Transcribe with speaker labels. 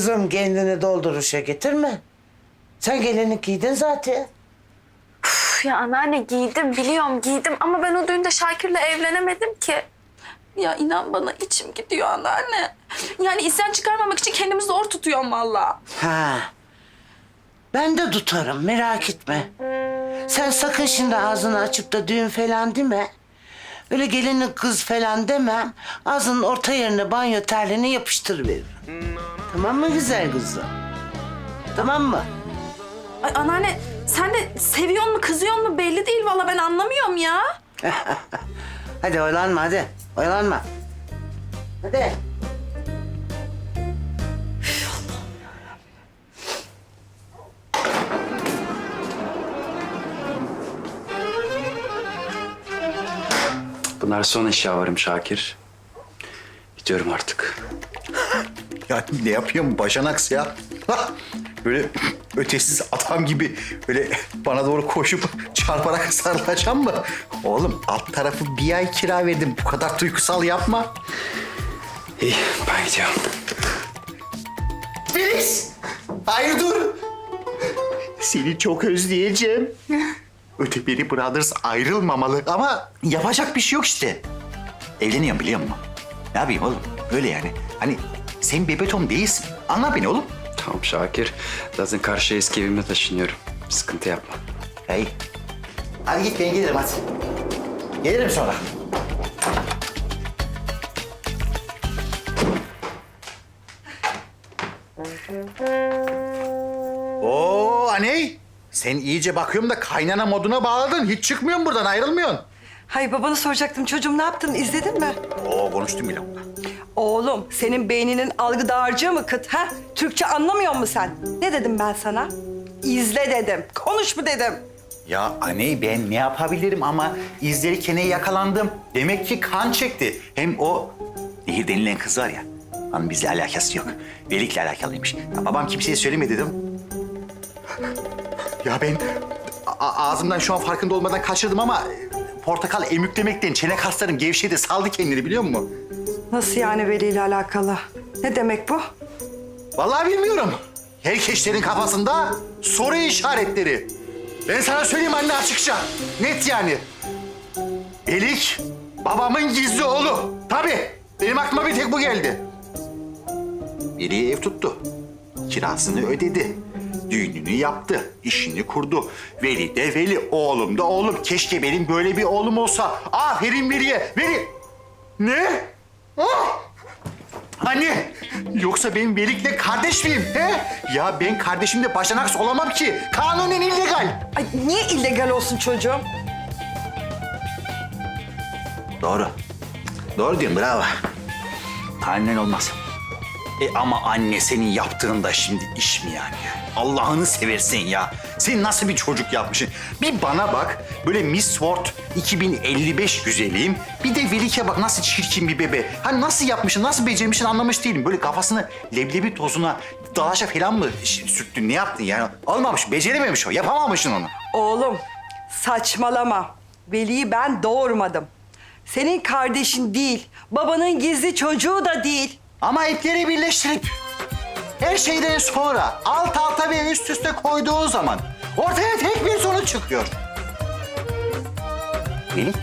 Speaker 1: Kızım kendini dolduruşa getirme. Sen gelinlik giydin zaten.
Speaker 2: Üf ya anneanne giydim biliyorum giydim ama ben o düğünde Şakir'le evlenemedim ki. Ya inan bana içim gidiyor anneanne. Yani isyan çıkarmamak için kendimi zor tutuyorum valla.
Speaker 1: Ha. Ben de tutarım merak etme. Sen sakın şimdi ağzını açıp da düğün falan deme. Öyle gelinlik kız falan demem. Ağzının orta yerine banyo terliğini yapıştırıveririm. Tamam mı güzel kızım? Tamam mı?
Speaker 2: Ay anneanne sen de seviyor mu kızıyor mu belli değil valla ben anlamıyorum ya.
Speaker 1: Hadi oyalanma hadi. Oyalanma. Hadi.
Speaker 3: Bunlar son eşyalarım Şakir. Gidiyorum artık.
Speaker 4: Ya ne yapıyorsun bacanaks ya? Böyle ötesiz adam gibi böyle bana doğru koşup çarparak sarılacağım mı? Oğlum alt tarafı bir ay kira verdim. Bu kadar duygusal yapma.
Speaker 3: İyi ben gidiyorum.
Speaker 4: Filiz! Hayır dur! Seni çok özleyeceğim. Öteberi Brothers ayrılmamalı ama yapacak bir şey yok işte. Evleniyorum biliyor musun? Ne yapayım oğlum? Öyle yani. Hani sen bebetom değilsin. Anla beni oğlum.
Speaker 3: Tamam Şakir. Zaten karşı eski evime taşınıyorum. Sıkıntı yapma.
Speaker 4: Hey. Hadi git ben gelirim hadi. Gelirim sonra. Oo aney. Sen iyice bakıyorum da kaynana moduna bağladın. Hiç çıkmıyorsun buradan ayrılmıyorsun.
Speaker 5: Hay babanı soracaktım çocuğum ne yaptın izledin mi?
Speaker 4: Oo konuştum bile onunla.
Speaker 5: Oğlum senin beyninin algı dağarcığı mı kıt ha? Türkçe anlamıyor musun sen? Ne dedim ben sana? İzle dedim. Konuş mu dedim?
Speaker 4: Ya aney ben ne yapabilirim ama izlerken yakalandım. Demek ki kan çekti. Hem o Nehir denilen kız var ya. Onun bizle alakası yok. Velik'le alakalıymış. Ya babam kimseye söylemedi dedim. Ya ben a- ağzımdan şu an farkında olmadan kaçırdım ama portakal emüklemekten çene kaslarım gevşedi saldı kendini biliyor musun?
Speaker 5: Nasıl yani Veli ile alakalı? Ne demek bu?
Speaker 4: Vallahi bilmiyorum. Herkeslerin kafasında soru işaretleri. Ben sana söyleyeyim anne açıkça. Net yani. Elik babamın gizli oğlu. Tabii. Benim aklıma bir tek bu geldi. Veli ev tuttu. Kirasını ödedi. Düğününü yaptı. işini kurdu. Veli de Veli. Oğlum da oğlum. Keşke benim böyle bir oğlum olsa. Aferin Veli'ye. Veli. Ne? Ah! Anne, yoksa ben Velik'le kardeş miyim? He? Ya ben kardeşimle başanaks olamam ki. Kanunen illegal.
Speaker 5: Ay niye illegal olsun çocuğum?
Speaker 4: Doğru. Doğru diyorsun, bravo. Annen olmaz. E ama anne senin yaptığın da şimdi iş mi yani? Allah'ını seversen ya. Sen nasıl bir çocuk yapmışsın? Bir bana bak, böyle Miss World 2055 güzeliyim. Bir de Velik'e bak nasıl çirkin bir bebe. Hani nasıl yapmışsın, nasıl becermişsin anlamış değilim. Böyle kafasını leblebi tozuna, dalaşa falan mı sürttün, ne yaptın yani? Olmamış, becerememiş o, yapamamışsın onu.
Speaker 5: Oğlum saçmalama. Veli'yi ben doğurmadım. Senin kardeşin değil, babanın gizli çocuğu da değil.
Speaker 4: Ama ipleri birleştirip her şeyden sonra alt alta ve üst üste koyduğu zaman ortaya tek bir sonuç çıkıyor. Velik